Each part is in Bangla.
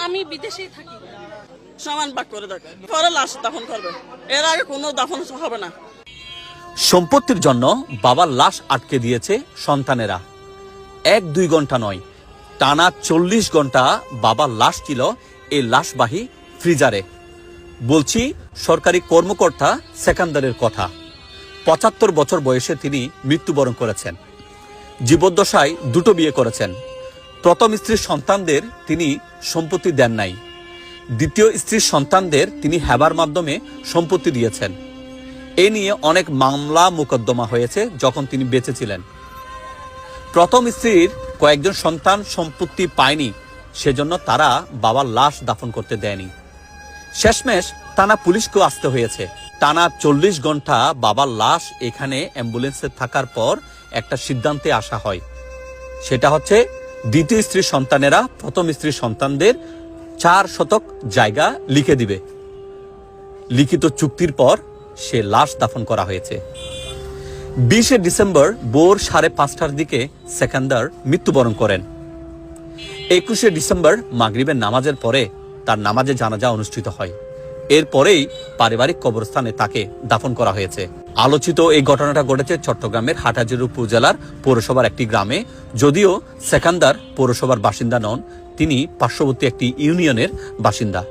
আমি বিদেশেই থাকি। সমান ভাগ করে দেখ। পরে লাশ দাফন করবে। এর আগে কোনো দাফন হবে না। সম্পত্তির জন্য বাবার লাশ আটকে দিয়েছে সন্তানেরা। এক, দুই ঘণ্টা নয়, টানা চল্লিশ ঘণ্টা বাবার লাশ ছিল এই লাশবাহী ফ্রিজারে। বলছি, সরকারি কর্মকর্তা সেকান্দারের কথা। পঁচাত্তর বছর বয়সে তিনি মৃত্যুবরণ করেছেন। জীবদ্দশায় দুটো বিয়ে করেছেন। প্রথম স্ত্রীর সন্তানদের তিনি সম্পত্তি দেন নাই। দ্বিতীয় স্ত্রীর সন্তানদের তিনি হেবার মাধ্যমে সম্পত্তি দিয়েছেন। এ নিয়ে অনেক মামলা মোকদ্দমা হয়েছে যখন তিনি বেঁচে ছিলেন। প্রথম স্ত্রীর কয়েকজন সন্তান সম্পত্তি পায়নি, সেজন্য তারা বাবার লাশ দাফন করতে দেয়নি। শেষমেশ টানা পুলিশকেও আসতে হয়েছে। টানা চল্লিশ ঘণ্টা বাবার লাশ এখানে অ্যাম্বুলেন্সে থাকার পর একটা সিদ্ধান্তে আসা হয়। সেটা হচ্ছে দ্বিতীয় স্ত্রীর সন্তানেরা প্রথম স্ত্রীর সন্তানদের চার শতক জায়গা লিখে দিবে। লিখিত চুক্তির পর সে লাশ দাফন করা হয়েছে। বিশে ডিসেম্বর ভোর সাড়ে পাঁচটার দিকে সেকান্দার মৃত্যুবরণ করেন। একুশে ডিসেম্বর মাগরিবের নামাজের পরে তার নামাজে জানাজা অনুষ্ঠিত হয়। এরপরেই পারিবারিক কবরস্থানে তাকে দাফন করা হয়েছে। আলোচিত এই ঘটনাটা ঘটেছে চট্টগ্রামের হাটাজির উপজেলার পৌরসভার একটি গ্রামে। যদিও সেকান্দার পৌরসভার বাসিন্দা নন তিনি পার্শ্ববর্তী একটি ইউনিয়নের বাসিন্দা।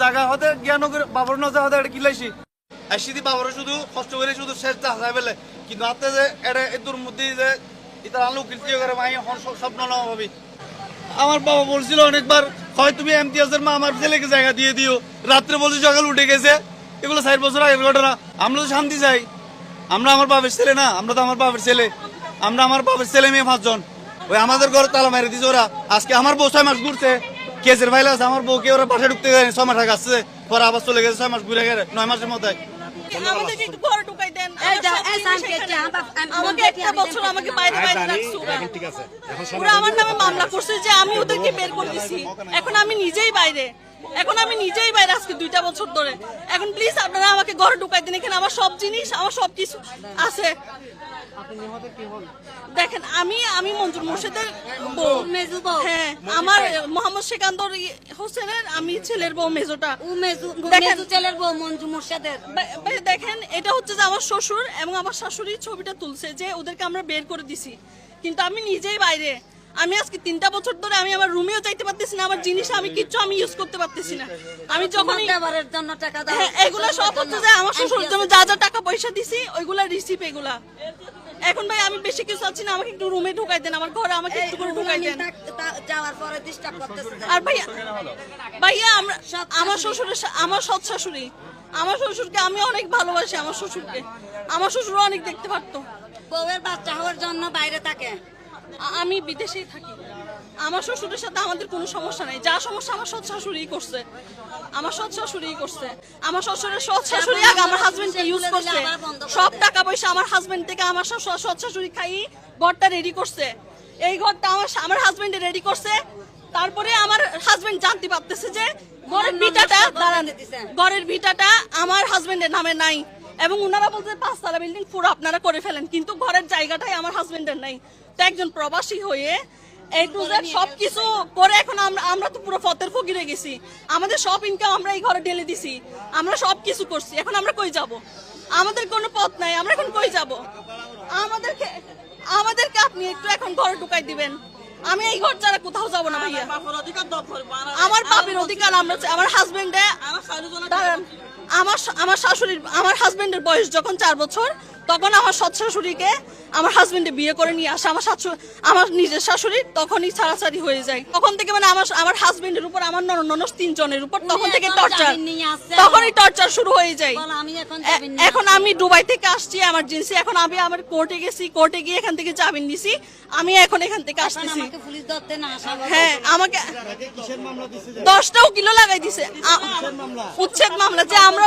জায়গা হতে জ্ঞান বাবর নজা হতে কিলাইছি। আসি দি বাবর শুধু, কষ্ট করে শুধু শেষ দা যায় বলে। কিন্তু আতে যে এটা এদুর মধ্যে যে ইতার আলু উকিলতিও করে মাই হন স্বপ্ন না ভাবি আমার বাবা বলছিল অনেকবার, হয় তুমি এমতিয়াজের মা, আমার ছেলেকে জায়গা দিয়ে দিও। রাত্রে বলছি, সকাল উঠে গেছে। এগুলো চার বছর আগের ঘটনা। আমরা তো শান্তি চাই। আমরা আমার বাপের ছেলে না, আমরা তো আমার বাপের ছেলে। আমরা আমার বাপের ছেলে মেয়ে পাঁচজন। ওই আমাদের ঘরে তালা মেরে দিছে ওরা। আজকে আমার বউ ছয় মাস ঘুরছে। কেসের ফাইল আছে, আমার বউকে ওরা পাশে ঢুকতে গেছে ছয় মাস আগে আসছে। পরে আবার চলে গেছে, ছয় মাস ঘুরে গেছে, নয় মাসের মধ্যে। আমাদেরকে একটু ঘরে ঢুকাই দেন আমার দাও, সব জিনিস সামনে এখানে। কি? আমার- সবকিছু আমাকে একটা বছর আমাকে বাইরে বাইরে রাখছে ওরা। ওরা আমার নামে মামলা করছে যে আমি ওদেরকে বের করে দিছি। এখন আমি নিজেই বাইরে। এখন আমি নিজেই বাইরে আজকে দুইটা বছর ধরে। এখন প্লিজ আপনারা আমাকে ঘরে ঢুকাই দিন। এখানে আমার সব জিনিস আমার সব কিছু আছে। দেখেন আমি আমি মঞ্জুর মোর্শেদের বউ। মেজু বউ। হ্যাঁ। আমার মোহাম্মদ সেকান্দর হোসেনের আমি ছেলের বউ মেজোটা ও মেজু মেজু ছেলের বউ মুর্শিদের। দেখেন এটা হচ্ছে যে আমার শ্বশুর এবং আমার শাশুড়ি ছবিটা তুলছে যে ওদেরকে আমরা বের করে দিছি। কিন্তু আমি নিজেই বাইরে। আমি আজকে তিনটা বছর ধরে আমি আমার রুমেও যাইতে পারতেছি না আমার জিনিস আমি কিচ্ছু আমি ইউজ করতে পারতেছি না। আমি যখন হ্যাঁ সব হচ্ছে যে আমার শ্বশুরের জন্য যা যা টাকা পয়সা দিছি ওইগুলা রিসিপ এগুলা। এখন ভাই আমি বেশি কিছু চাচ্ছি না আমাকে একটু রুমে ঢুকাই দেন আমার ঘরে আমাকে একটু করে ঢুকাই দেন। যাওয়ার পরে ডিস্টার্ব করতেছে আর ভাইয়া ভাইয়া আমরা আমার শ্বশুরের আমার সৎ শাশুড়ি। আমার শ্বশুরকে আমি অনেক ভালোবাসি আমার শ্বশুরকে। আমার শ্বশুর অনেক দেখতে পারতো। বউয়ের বাচ্চা হওয়ার জন্য বাইরে থাকে। আমি বিদেশেই থাকি। আমার শ্বশুরের সাথে আমাদের কোনো সমস্যা নেই। যা সমস্যা আমার সৎ শাশুড়িই করছে। আমার সৎ শাশুড়িই করছে। আমার শ্বশুরের সৎ শাশুড়ি আগে আমার হাজবেন্ডকে ইউজ করছে। সব টাকা পয়সা আমার হাজবেন্ড থেকে আমার সৎ সৎ শাশুড়ি খাই ঘরটা রেডি করছে। এই ঘরটা আমার আমার হাজবেন্ডে রেডি করছে। তারপরে আমার হাজবেন্ড জানতে পারতেছে যে ঘরের ভিটাটা দাঁড়ান। ঘরের ভিটাটা আমার হাজবেন্ডের নামে নাই। এবং ওনারা বলতে পাঁচতলা বিল্ডিং পুরো আপনারা করে ফেলেন। কিন্তু ঘরের জায়গাটাই আমার হাজবেন্ডের নাই। তো একজন প্রবাসী হয়ে এই টু জেড সবকিছু করে এখন আমরা আমরা তো পুরো ফতের ফকির গেছি। আমাদের সব ইনকাম আমরা এই ঘরে ঢেলে দিছি। আমরা সব কিছু করছি। এখন আমরা কই যাব? আমাদের কোনো পথ নাই। আমরা এখন কই যাব? আমাদেরকে আমাদেরকে আপনি একটু এখন ঘরে ঢুকাই দিবেন। আমি এই ঘর ছাড়া কোথাও যাব না ভাইয়া। আমার বাপের অধিকার আমরা আমার হাজবেন্ডে আমার আমার শাশুড়ির আমার হাজবেন্ডের বয়স যখন চার বছর তখন আমার সৎ শাশুড়িকে আমার হাজবেন্ডে বিয়ে করে নিয়ে আসে আমার শাশু- আমার নিজের শাশুড়ি তখনই ছাড়াছাড়ি হয়ে যায়। তখন থেকে মানে আমার আমার হাজবেন্ডের উপর আমার নন ননস তিনজনের উপর তখন থেকে টর্চার। তখনই টর্চার শুরু হয়ে যায়। এখন আমি দুবাই থেকে আসছি আমার এমার্জেন্সি এখন আমি আমার কোর্টে গেছি কোর্টে গিয়ে এখান থেকে জামিন নিছি। আমি এখন এখান থেকে আসতেছি। আমাকে পুলিশ ধরতে না আসা হ্যাঁ আমাকে দশটা উকিলও লাগাই দিছে। উচ্ছেদ মামলা যে আমরা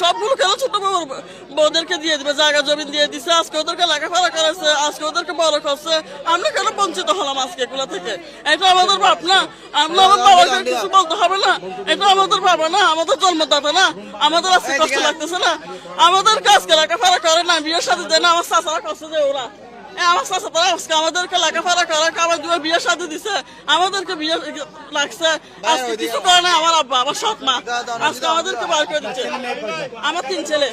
সবগুলো ছোট বউদেরকে দিয়ে দিবে জায়গা জমিন দিয়ে দিছে আজকে ওদেরকে লেখাপড়া করেছে আজকে ওদেরকে বড় করছে। আমরা কেন বঞ্চিত হলাম আজকে এগুলো থেকে? এটা আমাদের বাপ না। আমরা আমার বাবাকে কিছু বলতে হবে না। এটা আমাদের বাবা না। আমাদের জন্মদাতা না। আমাদের আজকে কষ্ট লাগতেছে না। আমাদের কাজকে লেখাপড়া করে না বিয়ের সাথে দেয় না আমার চাচারা কষ্ট দেয় ওরা। আমার চাচা তারা আজকে আমাদেরকে লেখাপড়া করে কাবার দুবার বিয়ের সাথে দিছে আমাদেরকে বিয়ে লাগছে আজকে কিছু করে না আমার আব্বা আমার সৎ মা আজকে আমাদেরকে বার করে দিচ্ছে আমার তিন ছেলে